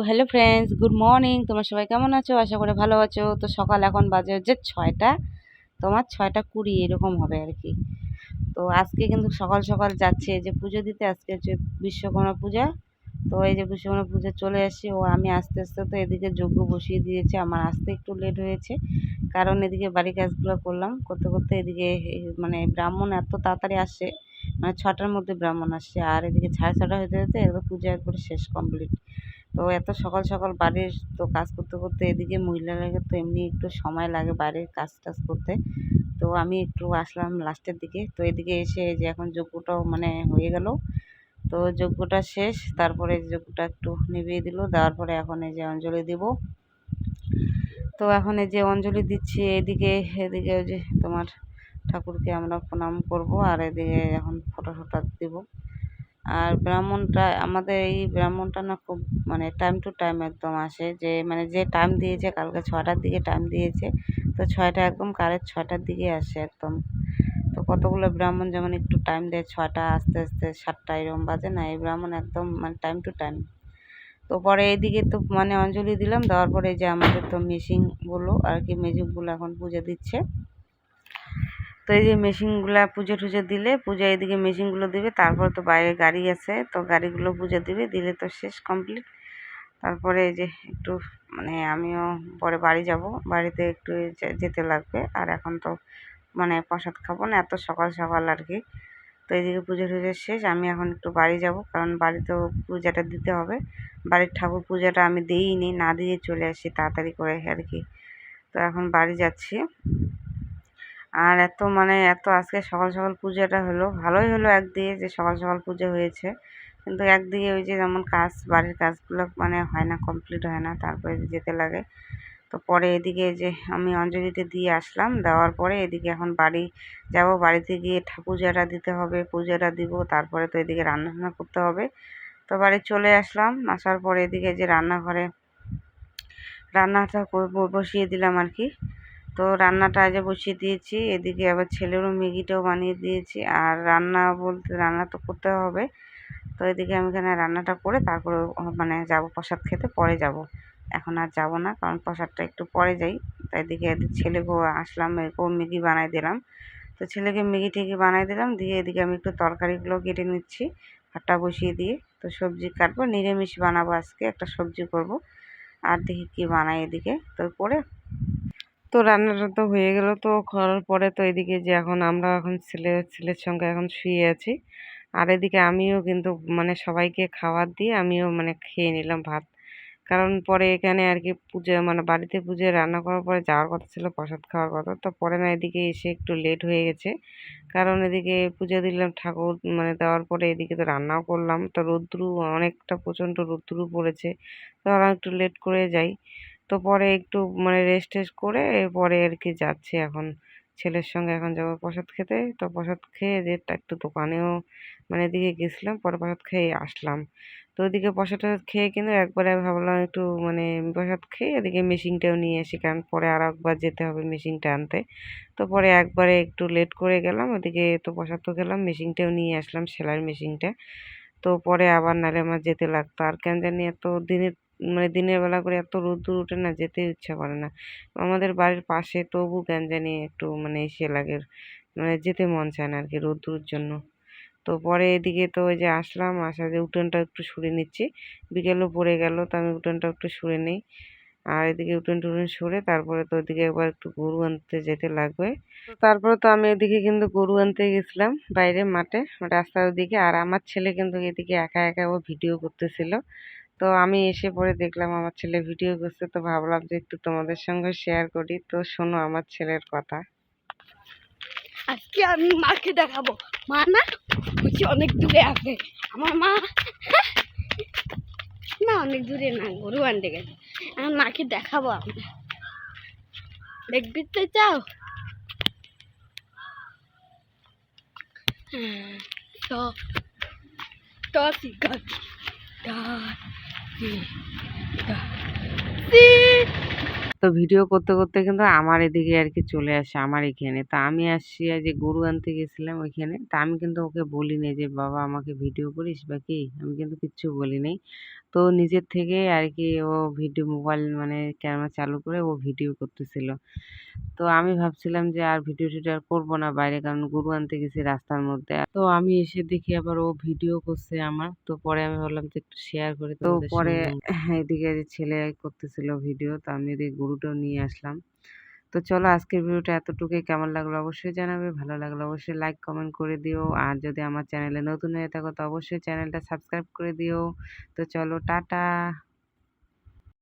তো hello friends good morning তোমার সবাই কেমন আছো? আশা করে ভালো আছো। তো সকাল এখন বাজে হচ্ছে ছয়টা। তোমার ছয়টা কুড়ি, এরকম হবে আর কি তো আজকে কিন্তু সকাল সকাল যাচ্ছে যে পুজো দিতে। আজকে হচ্ছে বিশ্বকর্মা পূজা। তো এই যে বিশ্বকর্মা পুজো চলে আসছি। ও আমি আস্তে আস্তে তো এদিকে যজ্ঞ বসিয়ে দিয়েছে। আমার আসতে একটু লেট হয়েছে। কারণ এদিকে বাড়ি কাজগুলো করলাম। করতে করতে এদিকে মানে ব্রাহ্মণ এত তাড়াতাড়ি আসে মানে ছটার মধ্যে ব্রাহ্মণ আসছে আর এদিকে সাড়ে ছটা হতে হতে একদম পুজো একবারে শেষ কমপ্লিট তো এত সকাল সকাল বাড়ির তো কাজ করতে করতে এদিকে মহিলাদের তো এমনি একটু সময় লাগে বাড়ির কাজ, টাজ করতে। তো আমি একটু আসলাম লাস্টের দিকে। তো এদিকে এসে যে এখন যজ্ঞটাও মানে হয়ে গেল। তো যজ্ঞটা শেষ, তারপরে যজ্ঞটা একটু নিভিয়ে দিল। দেওয়ার পরে এখন এই যে অঞ্জলি দিব। তো এখন এই যে অঞ্জলি দিচ্ছি, এদিকে এদিকে যে তোমার ঠাকুরকে আমরা প্রণাম করব। আর এদিকে এখন ফটো ফটো দিব। আর ব্রাহ্মণটা, আমাদের এই ব্রাহ্মণটা না খুব মানে টাইম টু টাইম একদম আসে। যে মানে যে টাইম দিয়েছে, কালকে ছটার দিকে টাইম দিয়েছে, তো ছয়টা একদম কারেক্ট ছটার দিকে আসে একদম। তো কতগুলো ব্রাহ্মণ যেমন একটু টাইম দেয় ছটা আস্তে আস্তে সাতটা এরকম বাজে না, এই ব্রাহ্মণ একদম মানে টাইম টু টাইম তো পরে এইদিকে তো মানে অঞ্জলি দিলাম, দেওয়ার পরে যে আমাদের তো মেশিনগুলো আর কি মেজিকগুলো এখন পুজো দিচ্ছে। তো এই যে মেশিনগুলা পুজো টুজো দিলে, পূজা এদিকে মেশিনগুলো দিবে, তারপর তো বাইরে গাড়ি আছে, তো গাড়িগুলো পুজো দিবে, দিলে তো শেষ কমপ্লিট তারপরে এই যে একটু মানে আমিও পরে বাড়ি যাব, বাড়িতে একটু যেতে লাগবে, আর এখন তো মানে প্রসাদ খাব না, এত সকাল সকাল আর কি। তো এইদিকে পুজো টুজো শেষ, আমি এখন একটু বাড়ি যাব, কারণ বাড়িতেও পূজাটা দিতে হবে। বাড়ির ঠাকুর পূজাটা আমি দিইনি, না দিয়ে চলে আসি তাড়াতাড়ি করে আর কি। তো এখন বাড়ি যাচ্ছি। আর এত মানে এত আজকে সকাল সকাল পূজাটা হলো, ভালোই হলো একদিকে যে সকাল সকাল পুজো হয়েছে। কিন্তু একদিকে ওই যে যেমন কাজ, বাড়ির কাজগুলো মানে হয় না কমপ্লিট হয় না, তারপরে যেতে লাগে। তো পরে এদিকে যে আমি অঞ্জলিতে দিয়ে আসলাম, দেওয়ার পরে এদিকে এখন বাড়ি যাব। বাড়িতে গিয়ে পূজাটা দিতে হবে, পূজাটা দিব, তারপরে তো এদিকে রান্না টান্না করতে হবে। তো বাড়ি চলে আসলাম, আসার পরে এদিকে যে রান্নাঘরে রান্নাটা বসিয়ে দিলাম আর কি। তো রান্নাটা আজ বসিয়ে দিয়েছি। এদিকে আবার ছেলেরও ম্যাগিটাও বানিয়ে দিয়েছি। আর রান্না বলতে রান্না তো করতে হবে। তো এদিকে আমি এখানে রান্নাটা করে তারপরে মানে যাব প্রসাদ খেতে, পরে যাব। এখন আর যাব না, কারণ প্রসাদটা একটু পরে যাই। তাই এদিকে ছেলেকেও আসলাম ও ম্যাগি বানাই দিলাম। তো ছেলেকে ম্যাগি টেগি বানাই দিলাম, দিয়ে এদিকে আমি একটু তরকারিগুলো কেটে নিচ্ছি, ভাতটা বসিয়ে দিয়ে। তো সবজি কাটবো, নিরামিষ বানাবো আজকে, একটা সবজি করব। আর দেখি কী বানাই এদিকে। তো করে তো রান্নাটা তো হয়ে গেল। তো করার পরে তো এদিকে যে এখন আমরা এখন ছেলে, ছেলের সঙ্গে এখন শুয়ে আছি। আর এদিকে আমিও কিন্তু মানে সবাইকে খাবার দিয়ে আমিও মানে খেয়ে নিলাম ভাত। কারণ পরে এখানে আর কি পুজো মানে বাড়িতে পুজো রান্না করার পরে যাওয়ার কথা ছিল, প্রসাদ খাওয়ার কথা। তো পরে না এদিকে এসে একটু লেট হয়ে গেছে। কারণ এদিকে পুজো দিলাম ঠাকুর মানে দেওয়ার পরে এদিকে তো রান্নাও করলাম। তো রোদ্রু অনেকটা প্রচণ্ড রোদ্রু পড়েছে। তো আমরা একটু লেট করে যাই। তো পরে একটু মানে রেস্ট টেস্ট করে পরে আর কি যাচ্ছি এখন। ছেলের সঙ্গে এখন যাব প্রসাদ খেতে। তো প্রসাদ খেয়ে যে একটু দোকানেও মানে এদিকে গেছিলাম, পরে প্রসাদ খেয়ে আসলাম। তো ওইদিকে প্রসাদ খেয়ে কিন্তু একবারে ভাবলাম একটু মানে প্রসাদ খেয়ে এদিকে মেশিনটাও নিয়ে আসি, কারণ পরে আর একবার যেতে হবে মেশিনটা আনতে। তো পরে একবারে একটু লেট করে গেলাম ওদিকে তো প্রসাদ তো খেলাম মেশিনটাও নিয়ে আসলাম, সেলাইয়ের মেশিনটা তো পরে আবার নাহলে আমার যেতে লাগতো। আর কেন জানি এত দিনের মানে দিনের বেলা করে এত রোদ্দুর উঠে না, যেতে ইচ্ছা করে না। আমাদের বাড়ির পাশে তবু কেন জানি একটু মানে ইসে লাগে মানে যেতে মন চায় না আর কি রোদ্দুর জন্য। তো পরে এদিকে তো ওই যে আসলাম আসা যে উঠোনটা একটু সরে নিচ্ছি। বিকেলও পড়ে গেল, তো আমি উঠোনটা একটু সরে নিই। আর এদিকে উঠোন টুটুন সরে তারপরে তো ওদিকে একবার একটু গরু আনতে যেতে লাগবে। তারপরে তো আমি এদিকে কিন্তু গরু আনতে গেছিলাম বাইরে মাঠে রাস্তার ওদিকে। আর আমার ছেলে কিন্তু এদিকে একা একা ও ভিডিও করতেছিল। তো আমি এসে পরে দেখলাম আমার ছেলে ভিডিও করছে, তো ভাবলাম যে একটু তোমাদের সঙ্গে শেয়ার করি। তো শোনো আমার ছেলের কথা। আজকে আমি মাকে দেখাবো। মা না, বলছি অনেক দূরে আছে। আমার মা, না অনেক দূরে না, গরু আনতে গেছে। আমার মাকে দেখাবো আমি। দেখবি তো চাও তো তো দা দি তো ভিডিও করতে করতে কিন্তু আমার এদিকে আর কি চলে আসে, আমার এখানে। তা আমি আসছি যে গরু আনতে গেছিলাম ওইখানে। তা আমি কিন্তু ওকে বলিনি যে, বাবা, আমাকে ভিডিও করিস বা কি? আমি কিন্তু কিচ্ছু বলিনি। তো নিজের থেকে আর কি ও ভিডিও মোবাইল মানে ক্যামেরা চালু করে ও ভিডিও করতেছিল। তো আমি ভাবছিলাম যে আর ভিডিও টিডিও আর করব না বাইরে কারণ গরু আনতে গেছি রাস্তার মধ্যে। তো আমি এসে দেখি আবার ও ভিডিও করছে আমার। তো পরে আমি ভাবলাম যে একটু শেয়ার করে তো পরে এদিকে যে ছেলে করতেছিল ভিডিও তো আমি এদিকে গরুটাও নিয়ে আসলাম। তো চলো আজকের ভিডিওটা এতটুকুই। কেমন লাগল অবশ্যই জানাবে, ভালো লাগল অবশ্যই লাইক কমেন্ট করে দিও। আর যদি আমার চ্যানেলে নতুন হয়ে থাকো তো অবশ্যই চ্যানেলটা সাবস্ক্রাইব করে দিও। তো চলো, টাটা।